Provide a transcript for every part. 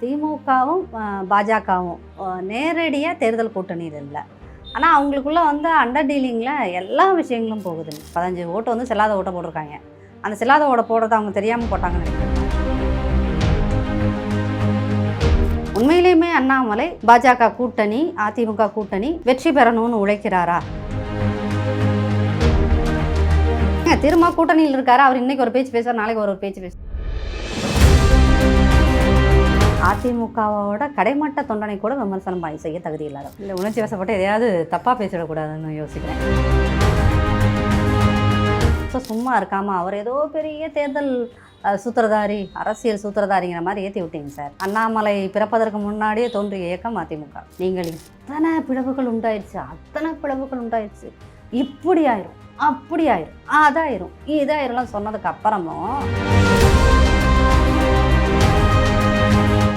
திமுகவும் பாஜகவும் நேரடியாக தேர்தல் கூட்டணியில் இல்லை. ஆனால் அவங்களுக்குள்ளே வந்து அண்டர் டீலிங்கில் எல்லா விஷயங்களும் போகுது. பதினஞ்சு ஓட்டு வந்து செல்லாத ஓட்டை போட்டிருக்காங்க. அந்த செல்லாத ஓட்டை போடுறது அவங்க தெரியாமல் போட்டாங்கன்னு உண்மையிலேயுமே அண்ணாமலை பாஜக கூட்டணி அதிமுக கூட்டணி வெற்றி பெறணும்னு உழைக்கிறாரா? திரும்ப கூட்டணியில் இருக்காரு? அவர் இன்னைக்கு ஒரு பேச்சு பேசுவார் நாளைக்கு ஒரு பேச்சு பேசுவார். அதிமுகவோட கடைமட்ட தொண்டனை கூட விமர்சனம் பண்ணி செய்ய தகுதி இல்லாத இல்லை உணர்ச்சி வசப்பட்டு எதையாவது தப்பாக பேசிடக்கூடாதுன்னு யோசிக்கிறேன். ஸோ சும்மா இருக்காமல் அவர் ஏதோ பெரிய தேர்தல் சூத்திரதாரி அரசியல் சூத்திரதாரிங்கிற மாதிரி ஏற்றி விட்டீங்க சார். அண்ணாமலை பிறப்பதற்கு முன்னாடியே தோன்றிய இயக்கம் அதிமுக. நீங்கள் இத்தனை பிளவுகள் உண்டாயிடுச்சு அத்தனை பிளவுகள் உண்டாயிடுச்சு இப்படி ஆயிரும் அப்படி ஆயிரும் அதாயிரும் இதாயிரும்லாம் சொன்னதுக்கு அப்புறமும்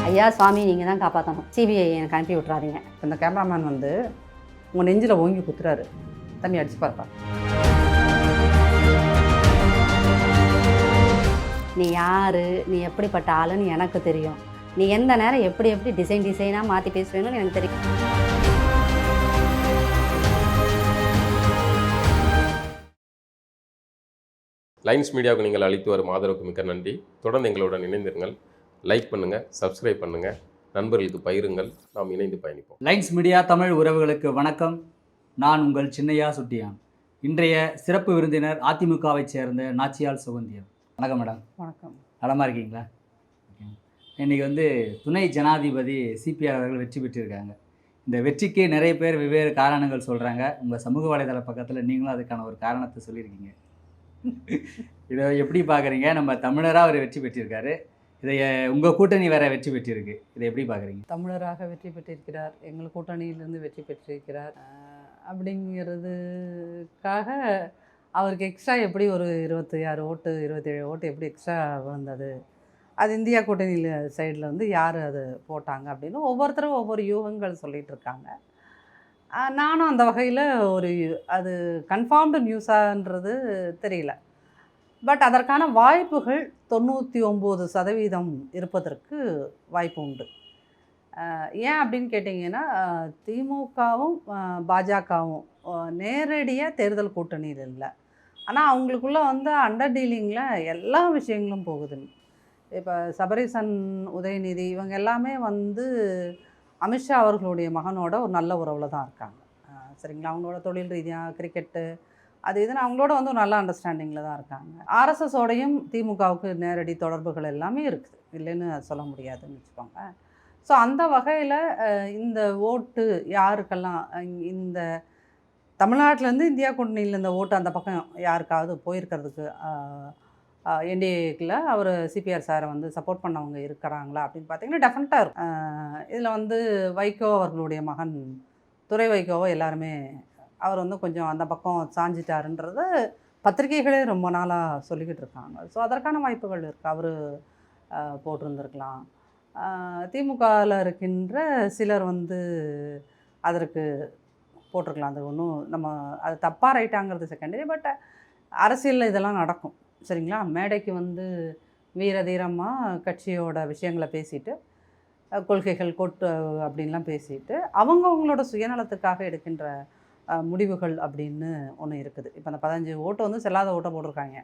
ஐயா சுவாமி நீங்கள் தான் காப்பாற்றணும் சிபிஐ எனக்கு அனுப்பி விட்றாதீங்க இந்த கேமராமேன் வந்து உங்கள் நெஞ்சில் ஓங்கி குத்துறாரு. தம்பி அடிச்சு பார்ப்பா. நீ யாரு? நீ எப்படிப்பட்ட ஆளுன்னு எனக்கு தெரியும். நீ எந்த நேரம் எப்படி எப்படி டிசைன் டிசைனாக மாற்றி பேசுவேன்னு எனக்கு தெரியும். லைன்ஸ் மீடியாவுக்கு நீங்கள் அளித்து வரும் ஆதரவுக்கு மிக்க நன்றி. தொடர்ந்து எங்களுடன் இணைந்திருங்கள். லைக் பண்ணுங்கள் சப்ஸ்கிரைப் பண்ணுங்கள் நண்பர்களுக்கு பகிருங்கள். நாம் இணைந்து பயணிப்போம். லைன்ஸ் மீடியா தமிழ் உறவுகளுக்கு வணக்கம். நான் உங்கள் சின்னையா சுட்டியான். இன்றைய சிறப்பு விருந்தினர் அதிமுகவைச் சேர்ந்த நாச்சியால் சுகந்தியம் வணக்கம் மேடம். வணக்கம். நலமா இருக்கீங்களா. இன்னைக்கு வந்து துணை ஜனாதிபதி சிபிஆர் அவர்கள் வெற்றி பெற்றிருக்காங்க. இந்த வெற்றிக்கு நிறைய பேர் வெவ்வேறு காரணங்கள் சொல்கிறாங்க உங்கள் சமூக வலைதள பக்கத்தில் நீங்களும் அதுக்கான ஒரு காரணத்தை சொல்லியிருக்கீங்க. இதை எப்படி பார்க்குறீங்க நம்ம தமிழராக அவர் வெற்றி பெற்றிருக்காரு. இதை உங்கள் கூட்டணி வேற வெற்றி பெற்றிருக்கு. இதை எப்படி பார்க்குறீங்க? தமிழராக வெற்றி பெற்றிருக்கிறார். எங்கள் கூட்டணியிலிருந்து வெற்றி பெற்றிருக்கிறார். அப்படிங்கிறதுக்காக அவருக்கு எக்ஸ்ட்ரா எப்படி ஒரு இருபத்தி ஆறு ஓட்டு இருபத்தேழு ஓட்டு எப்படி எக்ஸ்ட்ரா வந்தது? அது இந்தியா கூட்டணியில் சைடில் வந்து யார் அது போட்டாங்க அப்படின்னு ஒவ்வொருத்தரும் ஒவ்வொரு யூகங்கள் சொல்லிகிட்டு இருக்காங்க. நானும் அந்த வகையில் ஒரு அது கன்ஃபார்ம்டு நியூஸான்றது தெரியல. பட் அதற்கான வாய்ப்புகள் தொண்ணூற்றி ஒம்பது சதவீதம் இருப்பதற்கு வாய்ப்பு உண்டு. ஏன் அப்படின்னு கேட்டிங்கன்னா திமுகவும் பாஜகவும் நேரடியாக தேர்தல் கூட்டணியில் இல்லை. ஆனால் அவங்களுக்குள்ளே வந்து அண்டர் டீலிங்கில் எல்லா விஷயங்களும் போகுது. இப்போ சபரிசன் உதயநிதி இவங்க எல்லாமே வந்து அமித்ஷா அவர்களுடைய மகனோட ஒரு நல்ல உறவில் தான் இருக்காங்க. சரிங்களா? அவங்களோட தொழில் ரீதியாக கிரிக்கெட்டு அது இதுன்னு அவங்களோட வந்து ஒரு நல்ல அண்டர்ஸ்டாண்டிங்கில் தான் இருக்காங்க. ஆர்எஸ்எஸோடையும் திமுகவுக்கு நேரடி தொடர்புகள் எல்லாமே இருக்குது. இல்லைன்னு சொல்ல முடியாதுன்னு வச்சுக்கோங்க. ஸோ அந்த வகையில் இந்த ஓட்டு யாருக்கெல்லாம் இந்த தமிழ்நாட்டிலேருந்து இந்தியா கூட்டணியில் இந்த ஓட்டு அந்த பக்கம் யாருக்காவது போயிருக்கிறதுக்கு என்டிஏக்கில் அவர் சிபிஆர் சாரை வந்து சப்போர்ட் பண்ணவங்க இருக்கிறாங்களா அப்படின்னு பார்த்தீங்கன்னா டெஃபினட்டாக இருக்கும். இதில் வந்து வைகோ அவர்களுடைய மகன் துறை வைகோவை எல்லாருமே அவர் வந்து கொஞ்சம் அந்த பக்கம் சாஞ்சிட்டாருன்றது பத்திரிகைகளே ரொம்ப நாளாக சொல்லிக்கிட்டு இருக்காங்க. ஸோ அதற்கான வாய்ப்புகள் இருக்குது அவர் போட்டிருந்துருக்கலாம். திமுகவில் இருக்கின்ற சிலர் வந்து அதற்கு போட்டிருக்கலாம். அது ஒன்றும் நம்ம அது தப்பாக ரைட்டாங்கிறது செகண்டரி பட் அரசியலில் இதெல்லாம் நடக்கும். சரிங்களா? மேடைக்கு வந்து வீர தீரமாக கட்சியோட விஷயங்களை பேசிட்டு கொள்கைகள் கொட்டு அப்படின்லாம் பேசிட்டு அவங்கவுங்களோட சுயநலத்துக்காக எடுக்கின்ற முடிவுகள் அப்படின்னு ஒன்று இருக்குது. இப்போ அந்த பதினஞ்சு ஓட்டை வந்து செல்லாத ஓட்டை போட்டிருக்காங்க.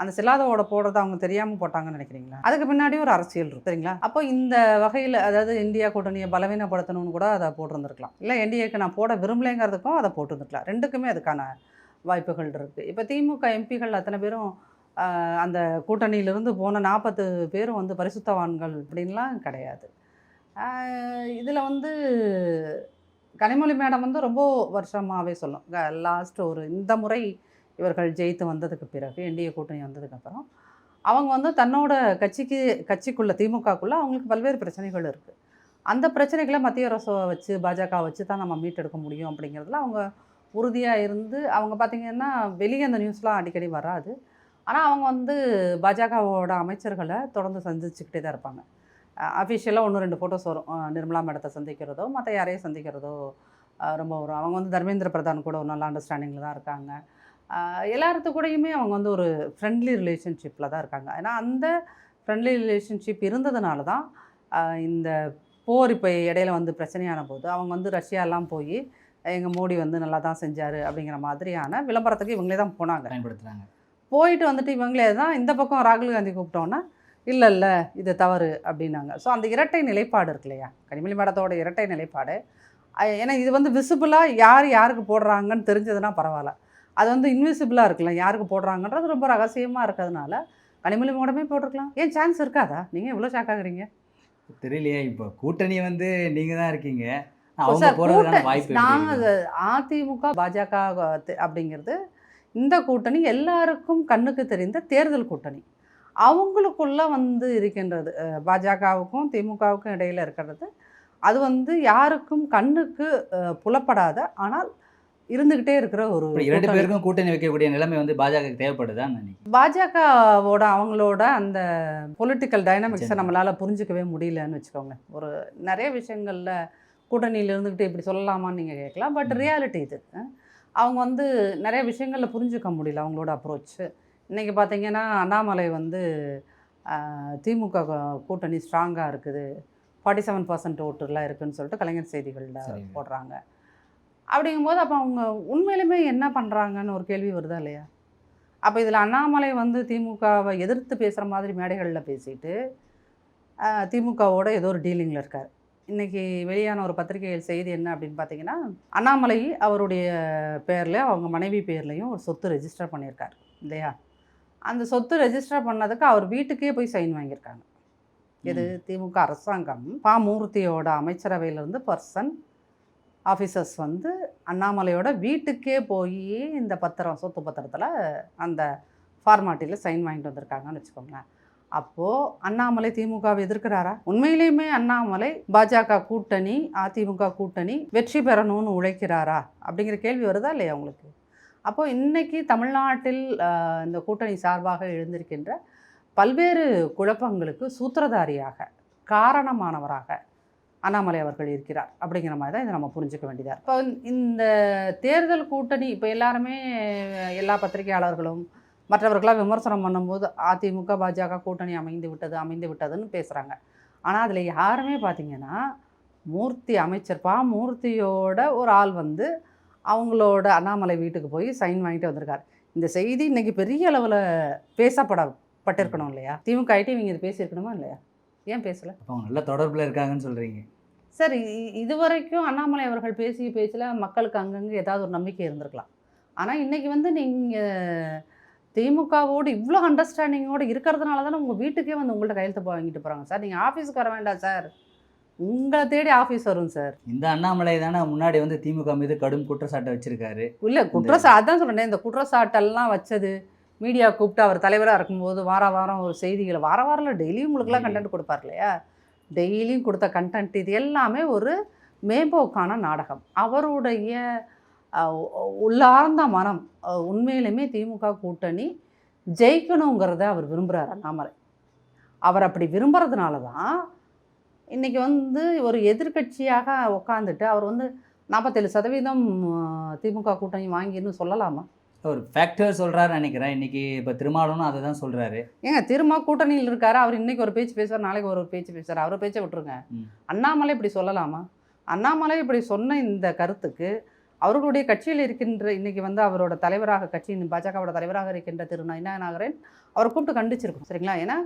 அந்த செல்லாத ஓட போடுறது அவங்க தெரியாமல் போட்டாங்கன்னு நினைக்கிறீங்களா? அதுக்கு பின்னாடி ஒரு அரசியல் இருக்கு சரிங்களா? அப்போ இந்த வகையில் அதாவது இந்தியா கூட்டணியை பலவீனப்படுத்தணும்னு கூட அதை போட்டிருந்துருக்கலாம். இல்லை என்டிஏக்கு நான் போட விரும்பலைங்கிறதுக்கும் அதை போட்டிருந்துருக்கலாம். ரெண்டுக்குமே அதுக்கான வாய்ப்புகள் இருக்குது இப்போ திமுக எம்பிகள் அத்தனை பேரும் அந்த கூட்டணியிலிருந்து போன நாற்பத்து பேரும் வந்து பரிசுத்தவான்கள் அப்படின்லாம் கிடையாது. இதில் வந்து கனிமொழி மேடம் வந்து ரொம்ப வருஷமாகவே சொல்லும். லாஸ்ட் ஒரு இந்த முறை இவர்கள் ஜெயித்து வந்ததுக்கு பிறகு என்டிஏ கூட்டணி வந்ததுக்கப்புறம் அவங்க வந்து தன்னோட கட்சிக்கு கட்சிக்குள்ளே திமுகக்குள்ளே அவங்களுக்கு பல்வேறு பிரச்சனைகள் இருக்குது அந்த பிரச்சனைகளை மத்திய அரசை வச்சு பாஜக வச்சு தான் நம்ம மீட்டெடுக்க முடியும் அப்படிங்கிறதுல அவங்க உறுதியாக இருந்து அவங்க பார்த்திங்கன்னா வெளியே அந்த நியூஸ்லாம் அடிக்கடி வராது. ஆனால் அவங்க வந்து பாஜகவோட அமைச்சர்களை தொடர்ந்து சந்திச்சுக்கிட்டே தான் இருப்பாங்க. அஃபிஷியலாக ஒன்று ரெண்டு ஃபோட்டோஸ் வரும். நிர்மலா மேடத்தை சந்திக்கிறதோ மற்ற யாரையும் சந்திக்கிறதோ ரொம்ப வரும். அவங்க வந்து தர்மேந்திர பிரதான் கூட ஒரு நல்ல அண்டர்ஸ்டாண்டிங்கில் தான் இருக்காங்க. அஹ் எல்லார்த்து கூடயுமே அவங்க வந்து ஒரு ஃப்ரெண்ட்லி ரிலேஷன்ஷிப்பில் தான் இருக்காங்க. ஏன்னா அந்த ஃப்ரெண்ட்லி ரிலேஷன்ஷிப் இருந்ததுனால தான் இந்த போர் இப்போ இடையில வந்து பிரச்சனையான போது அவங்க வந்து ரஷ்யாலாம் போய் எங்கள் மோடி வந்து நல்லா தான் செஞ்சார் அப்படிங்கிற மாதிரியான விளம்பரத்துக்கு இவங்களே தான் போனாங்க. பயன்படுத்துகிறாங்க போயிட்டு வந்துட்டு இவங்களே தான் இந்த பக்கம் ராகுல் காந்தி கூப்பிட்டோன்னா இல்லை இல்லை இது தவறு அப்படின்னாங்க. ஸோ அந்த இரட்டை நிலைப்பாடு இருக்கு இல்லையா? கனிமொழி மேடத்தோட இரட்டை நிலைப்பாடு. ஏன்னா இது வந்து விசிபிளாக யார் யாருக்கு போடுறாங்கன்னு தெரிஞ்சதுன்னா பரவாயில்ல. அது வந்து இன்விசிபிளாக இருக்குல்ல யாருக்கு போடுறாங்கன்றது ரொம்ப ரகசியமாக இருக்கிறதுனால கனிமொழி மேடமே போட்டிருக்கலாம். ஏன் சான்ஸ் இருக்காதா? நீங்கள் இவ்வளோ ஷாக் ஆகுறீங்க? தெரியலையே இப்போ கூட்டணி வந்து நீங்கள் தான் இருக்கீங்க. ஓ, அவங்க சார், போகிறதுக்கான கூட்ட- வாய்ப்பு எப்படி நாங்க இருக்குது? அது அதிமுக பாஜக அப்படிங்கிறது இந்த கூட்டணி எல்லாருக்கும் கண்ணுக்கு தெரிந்த தேர்தல் கூட்டணி. அவங்களுக்குள்ள வந்து இருக்கின்றது பாஜகவுக்கும் திமுகவுக்கும் இடையில இருக்கிறது அது வந்து யாருக்கும் கண்ணுக்கு புலப்படாத ஆனால் இருந்துகிட்டே இருக்கிற ஒரு இரண்டு. பேருக்கும் கூட்டணி வைக்கக்கூடிய நிலைமை வந்து பாஜக தேவைப்படுதா நினைக்கிறேன் பாஜகவோட அவங்களோட அந்த பொலிட்டிக்கல் டைனமிக்ஸை. நம்மளால புரிஞ்சுக்கவே முடியலன்னு வச்சுக்கோங்க ஒரு நிறைய விஷயங்கள்ல கூட்டணியில் இருந்துக்கிட்டு இப்படி சொல்லலாமான்னு நீங்கள் கேட்கலாம் பட். ரியாலிட்டி இது. அவங்க வந்து நிறைய விஷயங்களில் புரிஞ்சுக்க முடியல அவங்களோட அப்ரோச் இன்றைக்கி பார்த்தீங்கன்னா அண்ணாமலை வந்து திமுக கூட்டணி ஸ்ட்ராங்காக இருக்குது. ஃபார்ட்டி செவன் பர்சன்ட் ஓட்டுலாம் இருக்குன்னு சொல்லிட்டு கலைஞர் செய்திகளில். போடுறாங்க. அப்படிங்கும்போது அப்போ அவங்க உண்மையிலுமே என்ன பண்ணுறாங்கன்னு ஒரு கேள்வி வருதா இல்லையா? அப்போ இதில் அண்ணாமலை வந்து திமுகவை எதிர்த்து பேசுகிற மாதிரி மேடைகளில் பேசிட்டு திமுகவோட ஏதோ ஒரு டீலிங்கில் இருக்கார். இன்றைக்கி வெளியான ஒரு பத்திரிகையில் செய்தி என்ன அப்படின்னு பார்த்தீங்கன்னா அண்ணாமலை அவருடைய பேரில் அவங்க மனைவி பேர்லேயும் ஒரு சொத்து ரெஜிஸ்டர் பண்ணியிருக்கார் இல்லையா? அந்த சொத்து ரெஜிஸ்டர் பண்ணதுக்கு அவர் வீட்டுக்கே போய் சைன் வாங்கியிருக்காங்க. இது திமுக அரசாங்கம் பா. மூர்த்தியோட அமைச்சரவையிலிருந்து பர்சன் ஆஃபீஸர்ஸ் வந்து அண்ணாமலையோட வீட்டுக்கே போய் இந்த பத்திரம் சொத்து பத்திரத்தில் அந்த ஃபார்மாலிட்டியில் சைன் வாங்கிட்டு வந்திருக்காங்கன்னு வச்சுக்கோங்களேன். அப்போது அண்ணாமலை திமுகவை எதிர்க்கிறாரா? உண்மையிலேயுமே அண்ணாமலை பாஜக கூட்டணி அதிமுக கூட்டணி வெற்றி பெறணும்னு உழைக்கிறாரா? அப்படிங்கிற கேள்வி வருதா இல்லையா உங்களுக்கு? அப்போது இன்றைக்கி தமிழ்நாட்டில் இந்த கூட்டணி சார்பாக எழுந்திருக்கின்ற பல்வேறு குழப்பங்களுக்கு சூத்திரதாரியாக காரணமானவராக அண்ணாமலை அவர்கள் இருக்கிறார். அப்படிங்கிற மாதிரி தான் இதை நம்ம புரிஞ்சுக்க வேண்டியதாக இப்போ இந்த தேர்தல் கூட்டணி இப்போ எல்லாருமே எல்லா பத்திரிகையாளர்களும் மற்றவர்களாக விமர்சனம் பண்ணும்போது அதிமுக பாஜக கூட்டணி அமைந்து விட்டது அமைந்து விட்டதுன்னு பேசுகிறாங்க ஆனால் அதில் யாருமே பார்த்திங்கன்னா மூர்த்தி அமைச்சர் பா மூர்த்தியோட ஒரு ஆள் வந்து அவங்களோட அண்ணாமலை வீட்டுக்கு போய் சைன் வாங்கிட்டு வந்திருக்காரு. இந்த செய்தி இன்னைக்கு பெரிய அளவில் பேசப்படப்பட்டிருக்கணும் இல்லையா? திமுக ஐடி இவங்க இது பேசியிருக்கணுமா இல்லையா? ஏன் பேசலை? அவங்க நல்ல தொடர்பில் இருக்காங்கன்னு சொல்கிறீங்க சார் இ- இதுவரைக்கும் அண்ணாமலை அவர்கள் பேசிய பேச்சில் மக்களுக்கு அங்கங்கே ஏதாவது ஒரு நம்பிக்கை இருந்திருக்கலாம். ஆனால் இன்னைக்கு வந்து நீங்கள் திமுகவோடு இவ்வளோ அண்டர்ஸ்டாண்டிங்கோடு இருக்கிறதுனால தானே உங்கள் வீட்டுக்கே வந்து உங்கள்கிட்ட கையெழுத்து வாங்கிட்டு போகிறாங்க சார். நீங்கள் ஆஃபீஸுக்கு வர வேண்டாம் சார். உங்களை தேடி ஆஃபீஸ் வரும் சார் இந்த அண்ணாமலை தானே முன்னாடி வந்து திமுக மீது கடும் குற்றச்சாட்டை வச்சிருக்காரு. இல்லை குற்றச்சா அதான் சொல்கிறேன் இந்த குற்றச்சாட்டெல்லாம் வச்சது மீடியா கூப்பிட்டு அவர் தலைவராக இருக்கும்போது வார வாரம் ஒரு செய்திகளை வார வாரம் டெய்லியும் உங்களுக்குலாம். கண்டென்ட் கொடுப்பார் இல்லையா? டெய்லியும் கொடுத்த கண்டென்ட் இது எல்லாமே ஒரு மேம்போக்கான நாடகம். அவருடைய உள்ளார்ந்த மனம் உண்மையிலுமே திமுக கூட்டணி ஜெயிக்கணுங்கிறத அவர் விரும்புகிறார் அண்ணாமலை. அவர் அப்படி விரும்புறதுனால தான் இன்றைக்கி வந்து ஒரு எதிர்க்கட்சியாக உட்காந்துட்டு அவர் வந்து நாற்பத்தேழு சதவீதம் திமுக கூட்டணி வாங்கின்னு சொல்லலாமா? ஒரு ஃபேக்டர் சொல்கிறாரு நினைக்கிறேன். இன்னைக்கு இப்போ திருமாவளவனும் அதை தான் சொல்கிறாரு ஏங்க திரும்ப கூட்டணியில் இருக்காரு? அவர் இன்னைக்கு ஒரு பேச்சு பேசுவார் நாளைக்கு ஒரு பேச்சு பேசுவார். அவர் பேச்சை விட்டுருங்க. அண்ணாமலை இப்படி சொல்லலாமா? அண்ணாமலை இப்படி சொன்ன இந்த கருத்துக்கு அவர்களுடைய கட்சியில் இருக்கின்ற இன்னைக்கு வந்து அவரோட தலைவராக கட்சியின் பாஜகவோட தலைவராக இருக்கின்ற திரு நயினா நாகரேன் அவரை கூப்பிட்டு கண்டிச்சிருக்கும் சரிங்களா? ஏன்னா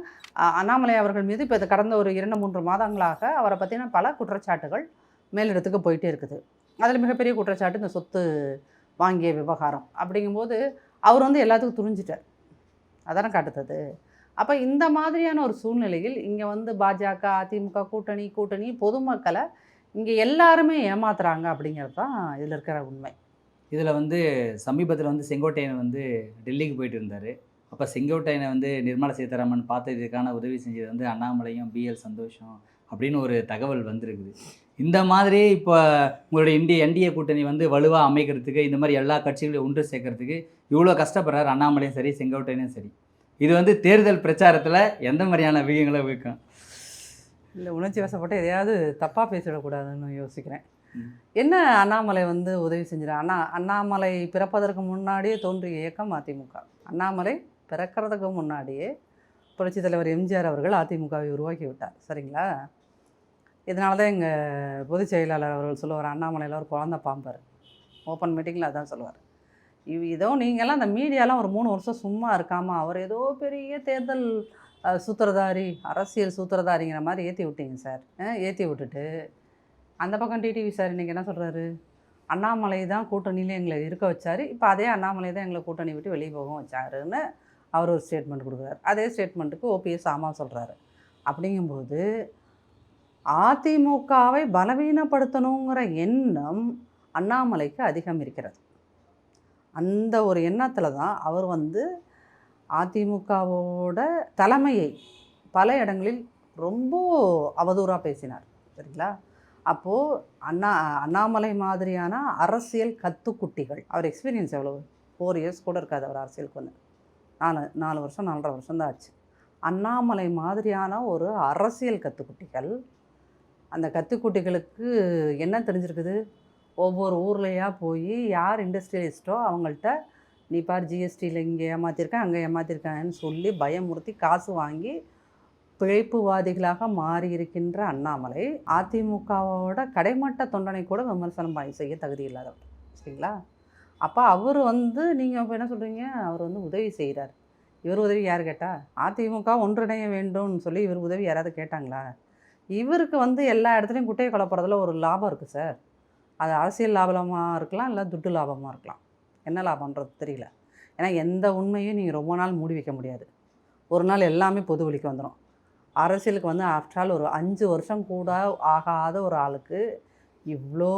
அண்ணாமலை அவர்கள் மீது இப்போ கடந்த ஒரு இரண்டு மூன்று மாதங்களாக அவரை பற்றின பல குற்றச்சாட்டுகள் மேலிடத்துக்கு போயிட்டே இருக்குது. அதில் மிகப்பெரிய குற்றச்சாட்டு இந்த சொத்து வாங்கிய விவகாரம் அப்படிங்கும்போது அவர் வந்து எல்லாத்துக்கும் துணிஞ்சிட்டார். அதானே காட்டுத்தது அப்போ இந்த மாதிரியான ஒரு சூழ்நிலையில் இங்கே வந்து பாஜக அதிமுக கூட்டணி கூட்டணி பொதுமக்களை இங்கே எல்லாருமே ஏமாத்துறாங்க அப்படிங்கிறது தான் இதில் இருக்கிற உண்மை. இதில் வந்து சமீபத்தில் வந்து செங்கோட்டையன் வந்து டெல்லிக்கு போயிட்டு இருந்தார். அப்போ செங்கோட்டையனை வந்து நிர்மலா சீதாராமன் பார்த்ததுக்கான உதவி செஞ்சது வந்து அண்ணாமலையும் பிஎல் சந்தோஷம் அப்படின்னு ஒரு தகவல் வந்திருக்குது. இந்த மாதிரி இப்போ உங்களுடைய இந்திய என்டிஏ கூட்டணி வந்து வலுவாக அமைக்கிறதுக்கு இந்த மாதிரி எல்லா கட்சிகளையும் ஒன்று சேர்க்கறதுக்கு இவ்வளோ கஷ்டப்படுறாரு அண்ணாமலையும் சரி செங்கோட்டையனும் சரி. இது வந்து தேர்தல் பிரச்சாரத்தில் எந்த மாதிரியான விகங்களை வைக்கும்? இல்லை உணர்ச்சி வசப்பட்டு எதையாவது தப்பாக பேசிடக்கூடாதுன்னு யோசிக்கிறேன். என்ன அண்ணாமலை வந்து உதவி செஞ்சிடா அண்ணா அண்ணாமலை பிறப்பதற்கு முன்னாடியே தோன்றிய இயக்கம் அதிமுக. அண்ணாமலை பிறக்கிறதுக்கு முன்னாடியே புரட்சித் தலைவர் எம்ஜிஆர் அவர்கள் அதிமுகவை உருவாக்கி விட்டார். சரிங்களா? இதனால தான் எங்கள் பொதுச் செயலாளர் அவர்கள் சொல்லுவார் அண்ணாமலையில் ஒரு குழந்த பாம்பார். ஓப்பன் மீட்டிங்கில் அதான் சொல்லுவார். இவ் ஏதோ நீங்கள்லாம் அந்த மீடியாலாம் ஒரு மூணு வருஷம் சும்மா இருக்காமல் அவர் ஏதோ பெரிய தேர்தல் சூத்திரதாரி அரசியல் சூத்திரதாரிங்கிற மாதிரி ஏற்றி விட்டீங்க சார். ஏற்றி விட்டுட்டு அந்த பக்கம் டிடிவி சார் இன்றைக்கி என்ன சொல்கிறாரு அண்ணாமலை தான் கூட்டணியில் எங்களை இருக்க வச்சார். இப்போ அதே அண்ணாமலை தான் எங்களை கூட்டணி விட்டு வெளியே போகவும் வச்சாருன்னு அவர் ஒரு ஸ்டேட்மெண்ட் கொடுக்குறாரு. அதே ஸ்டேட்மெண்ட்டுக்கு ஓபிஎஸ் ஆமாம் சொல்கிறாரு அப்படிங்கும்போது அதிமுகவை பலவீனப்படுத்தணுங்கிற எண்ணம் அண்ணாமலைக்கு அதிகம் இருக்கிறது. அந்த ஒரு எண்ணத்தில் தான் அவர் வந்து அதிமுகவோட தலைமையை பல இடங்களில் ரொம்ப அவதூறாக பேசினார் சரிங்களா? அப்போது அண்ணா அண்ணாமலை மாதிரியான அரசியல் கத்துக்குட்டிகள் அவர் எக்ஸ்பீரியன்ஸ் எவ்வளவு? ஃபோர் இயர்ஸ் கூட இருக்காது அவர் அரசியலுக்கு வந்து. நாலு நாலு வருஷம் நாலரை வருஷம் தான் ஆச்சு. அண்ணாமலை மாதிரியான ஒரு அரசியல் கத்துக்குட்டிகள் அந்த கத்துக்குட்டிகளுக்கு என்ன தெரிஞ்சிருக்குது? ஒவ்வொரு ஊர்லேயா போய் யார் இண்டஸ்ட்ரியலிஸ்ட்டோ அவங்கள்ட்ட நீ பார் ஜிஎஸ்டியில் இங்கே ஏமாற்றிருக்கேன் அங்கே ஏமாற்றிருக்கேன்னு சொல்லி பயமுறுத்தி காசு வாங்கி பிழைப்புவாதிகளாக மாறி இருக்கின்ற அண்ணாமலை அதிமுகவோட கடைமட்ட தொண்டனை கூட விமர்சனம் பண்ணி செய்ய தகுதி இல்லாதவர். சரிங்களா? அப்போ அவர் வந்து நீங்கள் இப்போ என்ன சொல்கிறீங்க அவர் வந்து உதவி செய்கிறார் இவர் உதவி யார் கேட்டா? அதிமுக ஒன்றிணைய வேண்டும்னு சொல்லி இவர் உதவி யாராவது கேட்டாங்களா? இவருக்கு வந்து எல்லா இடத்துலையும் குட்டையை கலப்புறதுல ஒரு லாபம் இருக்குது சார். அது அரசியல் லாபமாக இருக்கலாம் இல்லை துட்டு லாபமாக இருக்கலாம். என்ன லாபன்றது தெரியல. ஏன்னா எந்த உண்மையும் நீங்கள் ரொம்ப நாள் மூடி வைக்க முடியாது. ஒரு நாள் எல்லாமே பொது வழிக்கு வந்துடும் அரசியலுக்கு வந்து ஆஃப்டர் ஆல் ஒரு அஞ்சு வருஷம் கூட ஆகாத ஒரு ஆளுக்கு இவ்வளோ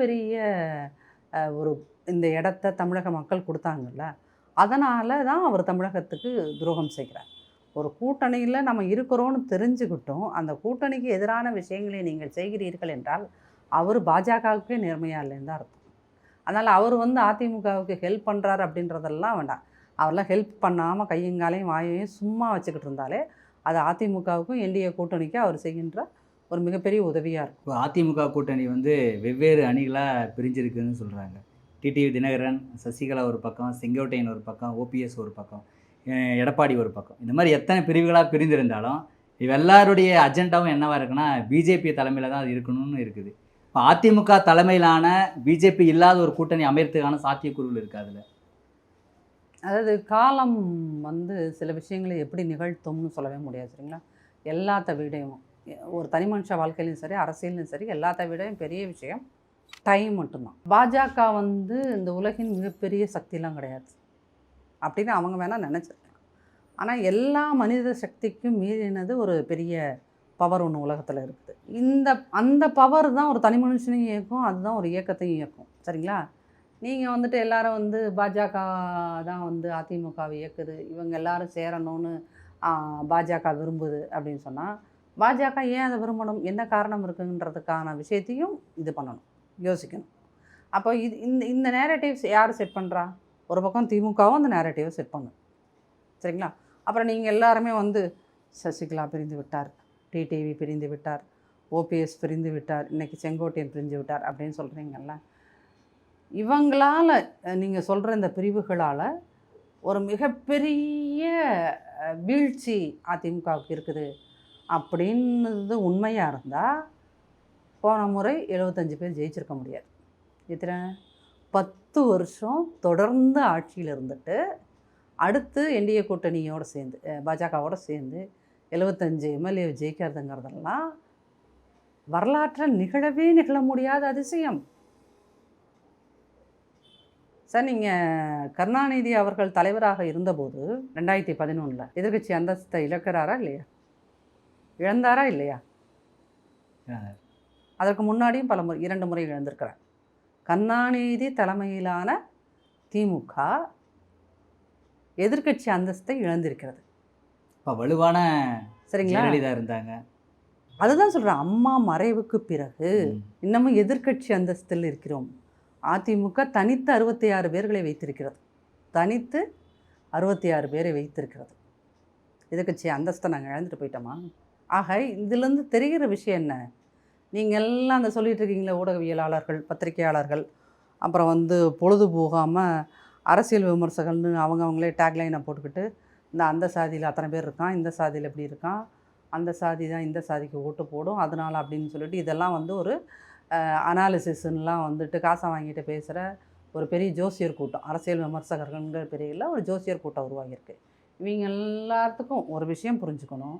பெரிய ஒரு இந்த இடத்த தமிழக மக்கள் கொடுத்தாங்கல்ல அதனால தான் அவர் தமிழகத்துக்கு துரோகம் செய்கிறார். ஒரு கூட்டணியில் நம்ம இருக்கிறோன்னு தெரிஞ்சுக்கிட்டும் அந்த கூட்டணிக்கு எதிரான விஷயங்களை நீங்கள் செய்கிறீர்கள் என்றால் அவர் பாஜகவுக்கே நேர்மையாக இல்லைன்னு தான் அர்த்தம். அதனால் அவர் வந்து அதிமுகவுக்கு ஹெல்ப் பண்ணுறாரு அப்படின்றதெல்லாம் வேண்டாம். அவரெல்லாம் ஹெல்ப் பண்ணாமல் கையங்காலையும் வாயையும் சும்மா வச்சுக்கிட்டு இருந்தாலே அது அதிமுகவுக்கும் என்டிஏ கூட்டணிக்கும் அவர் செய்கின்ற ஒரு மிகப்பெரிய உதவியாக இருக்கும். அதிமுக கூட்டணி வந்து வெவ்வேறு அணிகளாக பிரிஞ்சிருக்குன்னு சொல்கிறாங்க டிடிவி தினகரன் சசிகலா ஒரு பக்கம் செங்கோட்டையன் ஒரு பக்கம் ஓபிஎஸ் ஒரு பக்கம் எடப்பாடி ஒரு பக்கம். இந்த மாதிரி எத்தனை பிரிவுகளாக பிரிந்திருந்தாலும் இவெல்லாருடைய அஜெண்டாவும் என்னவாக இருக்குன்னா பிஜேபி தலைமையில் தான் அது இருக்கணும்னு இருக்குது. இப்போ அதிமுக தலைமையிலான பிஜேபி இல்லாத ஒரு கூட்டணி அமையறதுக்கான சாத்தியக்கூறுகள் இருக்குது அதில். அதாவது காலம் வந்து சில விஷயங்களை எப்படி நிகழ்த்தும்னு சொல்லவே முடியாது சரிங்களா? எல்லாத்த விடையும் ஒரு தனி மனுஷ வாழ்க்கையிலையும் சரி அரசியலையும் சரி எல்லாத்த விடையும் பெரிய விஷயம் டைம் மட்டும்தான். பாஜக வந்து இந்த உலகின் மிகப்பெரிய சக்திலாம் கிடையாது அப்படின்னு அவங்க வேணால் நினச்சிருக்கலாம் ஆனால் எல்லா மனித சக்திக்கும் மீறினது ஒரு பெரிய பவர் ஒன்று உலகத்தில் இருக்குது. இந்த அந்த பவர் தான் ஒரு தனி மனுஷனையும் இயக்கும் அதுதான் ஒரு இயக்கத்தையும் இயக்கும். சரிங்களா? நீங்கள் வந்துட்டு எல்லாரும் வந்து பாஜக தான் வந்து அதிமுகவை இயக்குது. இவங்க எல்லாரும் சேரணும்னு பாஜக விரும்புது அப்படின்னு சொன்னால் பாஜக ஏன் அதை விரும்பணும்? என்ன காரணம் இருக்குன்றதுக்கான விஷயத்தையும் இது பண்ணணும். யோசிக்கணும். அப்போ இது இந்த இந்த நேரட்டிவ்ஸ் யார் செட் பண்ணுறா ஒரு பக்கம் திமுகவும் அந்த நேரட்டிவை செட் பண்ணும். சரிங்களா? அப்புறம் நீங்கள் எல்லாருமே வந்து சசிகலா பிரிந்து விட்டார். டிடிவி பிரிந்து விட்டார் ஓபிஎஸ் பிரிந்து விட்டார் இன்றைக்கி செங்கோட்டையன் பிரிந்து விட்டார் அப்படின்னு சொல்கிறீங்கல்ல இவங்களால் நீங்கள் சொல்கிற இந்த பிரிவுகளால் ஒரு மிகப்பெரிய வீழ்ச்சி அதிமுகவுக்கு இருக்குது அப்படின்றது உண்மையாக இருந்தால் போன முறை எழுபத்தஞ்சு பேர் ஜெயிச்சிருக்க முடியாது. எத்தனை? பத்து வருஷம் தொடர்ந்து ஆட்சியில் இருந்துட்டு அடுத்து என்டிஏ கூட்டணியோடு சேர்ந்து பாஜகவோடு பாஜகவோட சேர்ந்து எழுபத்தஞ்சு எம்எல்ஏ ஜெயிக்கிறதுங்கிறதெல்லாம் வரலாற்றில் நிகழவே நிகழ முடியாத அதிசயம். சார் நீங்கள் கருணாநிதி அவர்கள் தலைவராக இருந்தபோது ரெண்டாயிரத்தி பதினொன்றில் எதிர்க்கட்சி அந்தஸ்தை இழக்கிறாரா இல்லையா? இழந்தாரா இல்லையா. அதற்கு முன்னாடியும் பல முறை இரண்டு முறை இழந்திருக்கிறார். கருணாநிதி தலைமையிலான திமுக எதிர்க்கட்சி அந்தஸ்தை இழந்திருக்கிறது. இப்போ வலுவான சரிங்களா? ஜெயலலிதா இருந்தாங்க. அதுதான் சொல்கிறேன் அம்மா மறைவுக்கு பிறகு. இன்னமும் எதிர்க்கட்சி அந்தஸ்தில் இருக்கிறோம். அதிமுக தனித்து அறுபத்தி ஆறு பேர்களை வைத்திருக்கிறது. தனித்து அறுபத்தி ஆறு பேரை வைத்திருக்கிறது. எதிர்க்கட்சி அந்தஸ்தை நாங்கள் இழந்துட்டு போயிட்டோமா? ஆக இதுலேருந்து தெரிகிற விஷயம் என்ன? நீங்கள் எல்லாம் அந்த சொல்லிட்டு இருக்கீங்களே ஊடகவியலாளர்கள் பத்திரிகையாளர்கள். அப்புறம் வந்து பொழுது போகாமல் அரசியல் விமர்சகர்கள்னு அவங்க அவங்களே டேக்லைனை போட்டுக்கிட்டு இந்த அந்த சாதியில் அத்தனை பேர் இருக்கான் இந்த சாதியில் இப்படி இருக்கான் அந்த சாதி தான் இந்த சாதிக்கு ஓட்டு போடும் அதனால் அப்படின்னு சொல்லிட்டு இதெல்லாம் வந்து ஒரு அனாலிசிஸ்லாம் வந்துட்டு காசை வாங்கிட்டு பேசுகிற ஒரு பெரிய ஜோசியர் கூட்டம் அரசியல் விமர்சகர்கள்ங்கிற பெரிய ஒரு ஜோசியர் கூட்டம் உருவாகியிருக்கு. இவங்க எல்லாத்துக்கும் ஒரு விஷயம் புரிஞ்சுக்கணும்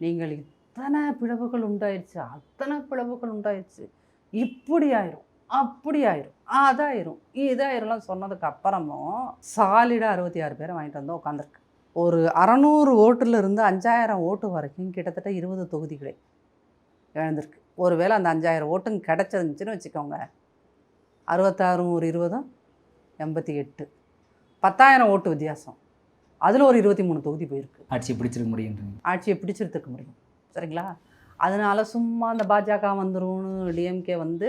நீங்கள் இத்தனை பிளவுகள் உண்டாயிருச்சு அத்தனை பிளவுகள் உண்டாயிருச்சு இப்படி ஆயிரும் அப்படி ஆயிரும் அதாயிரும் இதாயிரும்லாம் சொன்னதுக்கு அப்புறமும் சாலிடாக அறுபத்தி ஆறு பேரை வாங்கிட்டு வந்து உட்காந்துருக்கு ஒரு அறநூறு ஓட்டுல இருந்து அஞ்சாயிரம் ஓட்டு வரைக்கும் கிட்டத்தட்ட இருபது தொகுதிகளை இழந்திருக்கு. ஒருவேளை அந்த அஞ்சாயிரம் ஓட்டும் கிடச்சிருந்துச்சுன்னு வச்சுக்கோங்க. அறுபத்தாறும் ஒரு இருபதும் எண்பத்தி எட்டு. பத்தாயிரம் ஓட்டு வித்தியாசம். அதில் ஒரு இருபத்தி மூணு தொகுதி போயிருக்கு. ஆட்சி பிடிச்சிருக்க முடியுன்றீங்க ஆட்சியை பிடிச்சிருத்துக்க முடியும். சரிங்களா? அதனால சும்மா அந்த பாஜக வந்துரும்னு டிஎம்கே வந்து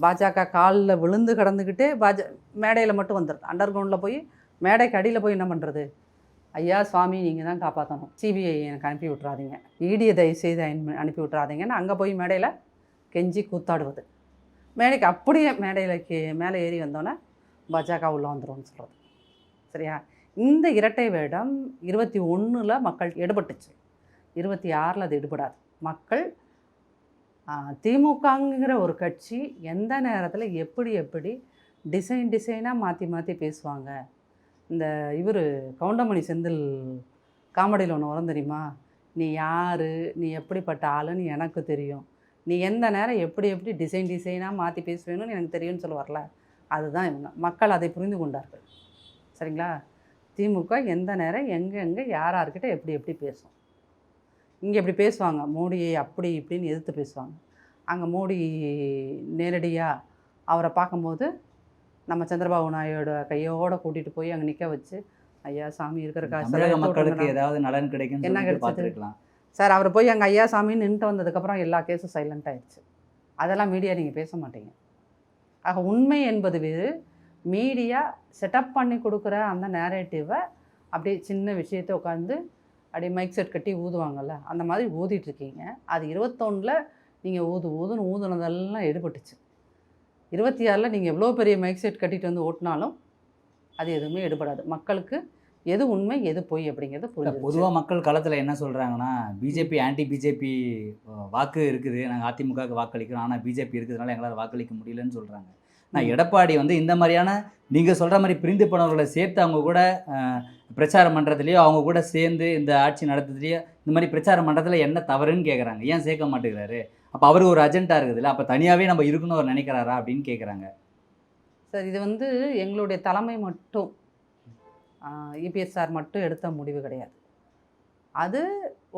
பாஜக காலில் விழுந்து கடந்துக்கிட்டே பாஜ மேடையில் மட்டும் வந்துடுது அண்டர் கிரவுண்டில் போய் மேடைக்கு அடியில் போய் என்ன பண்ணுறது ஐயா சுவாமி நீங்கள் தான் காப்பாற்றணும் சிபிஐ எனக்கு அனுப்பி விட்றாதீங்க இடியை தயவு செய்து அனுப்பி விட்றாதீங்கன்னு அங்கே போய் மேடையில் கெஞ்சி கூத்தாடுவது. மேடைக்கு அப்படியே மேடையில் கே மேலே ஏறி வந்தோன்னே பாஜக உள்ளே வந்துரும்னு சொல்கிறது சரியா? இந்த இரட்டை வேடம் இருபத்தி ஒன்றில் மக்கள் எடுபட்டுச்சு. இருபத்தி ஆறில் அது எடுபடாது. மக்கள் திமுகங்கிற ஒரு கட்சி எந்த நேரத்தில் எப்படி எப்படி டிசைன் டிசைனாக மாற்றி மாற்றி பேசுவாங்க? இந்த இவர் கவுண்டமணி செந்தில் காமெடியில் ஒன்று வரும் தெரியுமா? நீ யார்? நீ எப்படிப்பட்ட ஆளுன்னு எனக்கு தெரியும். நீ எந்த நேரம் எப்படி எப்படி டிசைன் டிசைனாக மாற்றி பேசுவேன்னு எனக்கு தெரியும்னு சொல்லுவார்ல அதுதான் இவங்க. மக்கள் அதை புரிந்து கொண்டார்கள். சரிங்களா? திமுக எந்த நேரம் எங்கே எங்கே யார்கிட்ட எப்படி எப்படி பேசும். இங்கே எப்படி பேசுவாங்க. மோடியை அப்படி இப்படின்னு எதிர்த்து பேசுவாங்க. அங்கே மோடி நேரடியாக அவரை பார்க்கும்போது நம்ம சந்திரபாபு நாயுட கையோட கூட்டிகிட்டு போய் அங்கே நிற்க வச்சு ஐயா சாமி இருக்கிற காசு மக்களுக்கு ஏதாவது நலன் கிடைக்கும் என்ன கிடைச்சது? பார்த்துருக்கலாம். சார் அவர் போய் அங்கே ஐயா சாமின்னு நின்றுட்டு வந்ததுக்கப்புறம் எல்லா கேஸும் சைலண்ட் ஆயிடுச்சு. அதெல்லாம் மீடியா நீங்கள் பேச மாட்டீங்க. ஆக உண்மை என்பது வேறு. மீடியா செட்டப் பண்ணி கொடுக்குற அந்த நேரேட்டிவை அப்படியே சின்ன விஷயத்தை உட்காந்து அப்படியே மைக் செட் கட்டி ஊதுவாங்கல்ல அந்த மாதிரி ஊதிட்டு இருக்கீங்க. அது இருபத்தொன்னில் நீங்கள் ஊது ஊதுன்னு ஊதுனதெல்லாம் எடுபட்டுச்சு. இருபத்தி ஆறில் நீங்கள் எவ்வளோ பெரிய மைக் செட் கட்டிட்டு வந்து ஓட்டினாலும் அது எதுவுமே எடுபடாது. மக்களுக்கு எது உண்மை எது பொய் அப்படிங்கிறது புரிஞ்சு பொதுவாக மக்கள் களத்தில் என்ன சொல்கிறாங்கன்னா பிஜேபி ஆன்டி பிஜேபி வாக்கு இருக்குது. நாங்கள் அதிமுகவுக்கு வாக்களிக்கிறோம். ஆனால் பிஜேபி இருக்கிறதுனால எங்களால் வாக்களிக்க முடியலன்னு சொல்கிறாங்க நான் எடப்பாடி வந்து இந்த மாதிரியான நீங்கள் சொல்கிற மாதிரி பிரிந்து போனவர்களை சேர்த்து அவங்க கூட பிரச்சாரம் பண்ணுறதுலையோ அவங்க கூட சேர்ந்து இந்த ஆட்சி நடத்துறதுலையோ இந்த மாதிரி பிரச்சாரம் பண்ணுறதுல என்ன தவறுன்னு கேட்குறாங்க ஏன் சேர்க்க மாட்டேங்கிறாரு? அப்போ அவர் ஒரு அஜெண்டா இருக்குதுல்ல அப்போ தனியாகவே நம்ம இருக்கணும் அவர் நினைக்கிறாரா அப்படின்னு கேட்குறாங்க சார் இது வந்து எங்களுடைய தலைமை மட்டும் இபிஎஸ் சார் மட்டும் எடுத்த முடிவு கிடையாது. அது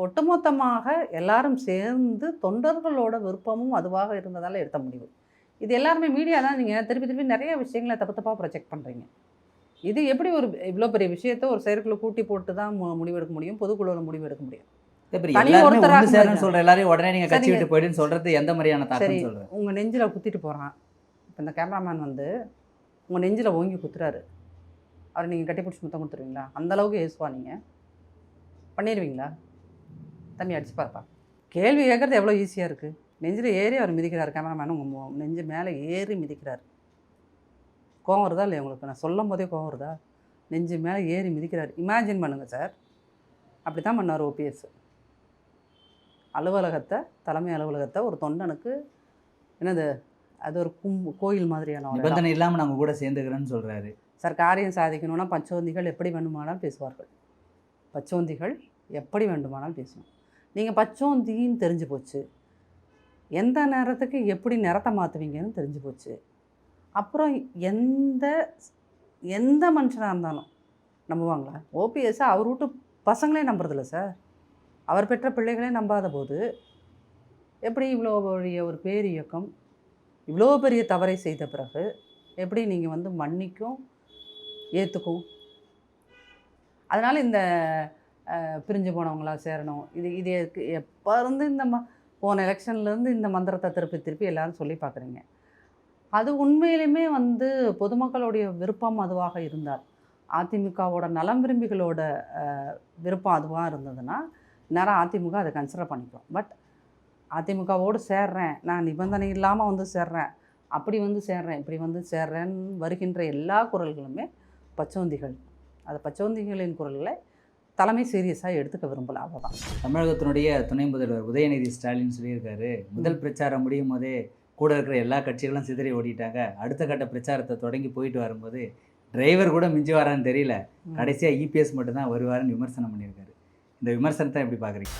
ஒட்டுமொத்தமாக எல்லாரும் சேர்ந்து தொண்டர்களோட விருப்பமும் அதுவாக இருந்ததால் எடுத்த முடிவு. இது எல்லாருமே மீடியா தான். நீங்கள் திருப்பி திருப்பி நிறைய விஷயங்களை தப்பு தப்பாக ப்ரொஜெக்ட் பண்ணுறீங்க இது எப்படி ஒரு இவ்வளோ பெரிய விஷயத்தை ஒரு செயற்குழு கூட்டி போட்டு தான் மு- முடிவெடுக்க முடியும்? பொதுக்குழுவில் முடிவு எடுக்க முடியும். சொல்கிற எல்லாரையும் உடனே நீங்கள் கட்சி. விட்டு போயிடுன்னு சொல்கிறது எந்த மாதிரியான சரி உங்கள் நெஞ்சில் குத்திட்டு போகிறான் இப்போ இந்த கேமராமேன் வந்து உங்கள் நெஞ்சில் ஓங்கி குத்துறாரு. அவரை நீங்கள் கட்டி பிடிச்சி முத்தம் கொடுத்துருவீங்களா? அந்த அளவுக்கு ஏசுவா நீங்கள் பண்ணிடுவீங்களா தம்பி அடிச்சு பார்ப்பா. கேள்வி கேட்குறது எவ்வளோ ஈஸியாக இருக்குது நெஞ்சில் ஏறி அவர் மிதிக்கிறார். கேமராமேன் உங்கள் நெஞ்சு மேலே ஏறி மிதிக்கிறார். கோவம் வருதா இல்லையா உங்களுக்கு? நான் சொல்லும் போதே கோவம் வருதா? நெஞ்சு மேலே ஏறி மிதிக்கிறார். இமேஜின் பண்ணுங்கள் சார் அப்படி தான் பண்ணார் ஓபிஎஸ் அலுவலகத்தை தலைமை அலுவலகத்தை ஒரு தொண்டனுக்கு என்னது? அது ஒரு கும் கோயில் மாதிரியான. நிபந்தனை இல்லாமல் நாங்கள் கூட சேர்ந்துக்கிறேன்னு சொல்கிறாரு சார் காரியம் சாதிக்கணும்னா பச்சோந்திகள் எப்படி வேண்டுமானாலும் பேசுவார்கள். பச்சோந்திகள் எப்படி வேண்டுமானாலும் பேசணும் நீங்கள் பச்சோந்தின்னு தெரிஞ்சு போச்சு. எந்த நேரத்துக்கு எப்படி நிறத்தை மாற்றுவீங்கன்னு தெரிஞ்சு போச்சு. அப்புறம் எந்த எந்த மனுஷனாக இருந்தாலும் நம்புவாங்களா? ஓபிஎஸ் அவர் வீட்டு பசங்களே நம்புறதில்ல சார். அவர் பெற்ற பிள்ளைகளே நம்பாத போது எப்படி இவ்வளோ பெரிய ஒரு பேர் இயக்கம் இவ்வளோ பெரிய தவறை செய்த பிறகு எப்படி நீங்கள் வந்து மன்னிக்கும் ஏற்றுக்கும் அதனால் இந்த பிரிஞ்சு போனவங்களா சேரணும். இது இது எதுக்கு- எப்போ இருந்து இந்த ம போன எலெக்ஷன்லேருந்து இந்த மந்திரத்தை திருப்பி திருப்பி எல்லோரும் சொல்லி பார்க்குறீங்க. அது உண்மையிலுமே வந்து பொதுமக்களுடைய விருப்பம் அதுவாக இருந்தால் அதிமுகவோட நலம் விரும்பிகளோட விருப்பம் அதுவாக இருந்ததுன்னா நேரம் அதிமுக அதை கன்சிடர் பண்ணிக்கும். பட் அதிமுகவோடு சேர்றேன் நான் நிபந்தனை இல்லாமல் வந்து சேர்றேன் அப்படி வந்து சேர்றேன் இப்படி வந்து சேர்றேன்னு வருகின்ற எல்லா குரல்களுமே பச்சோந்திகள். அது பச்சோந்திகளின் குரல்களை தலைமை சீரியஸாக எடுத்துக்க விரும்பல அவ்வளோதான் தமிழகத்தினுடைய துணை முதல்வர் உதயநிதி ஸ்டாலின் சொல்லியிருக்காரு முதல் பிரச்சாரம் முடியும் போதே கூட இருக்கிற எல்லா கட்சிகளும் சிதறி ஓடிட்டாங்க. அடுத்த கட்ட பிரச்சாரத்தை தொடங்கி போயிட்டு வரும்போது டிரைவர் கூட மிஞ்சி வரான்னு தெரியல. கடைசியாக இபிஎஸ் மட்டும்தான் வருவாருன்னு விமர்சனம் பண்ணியிருக்காரு. இந்த விமர்சனத்தை எப்படி பார்க்குறீங்க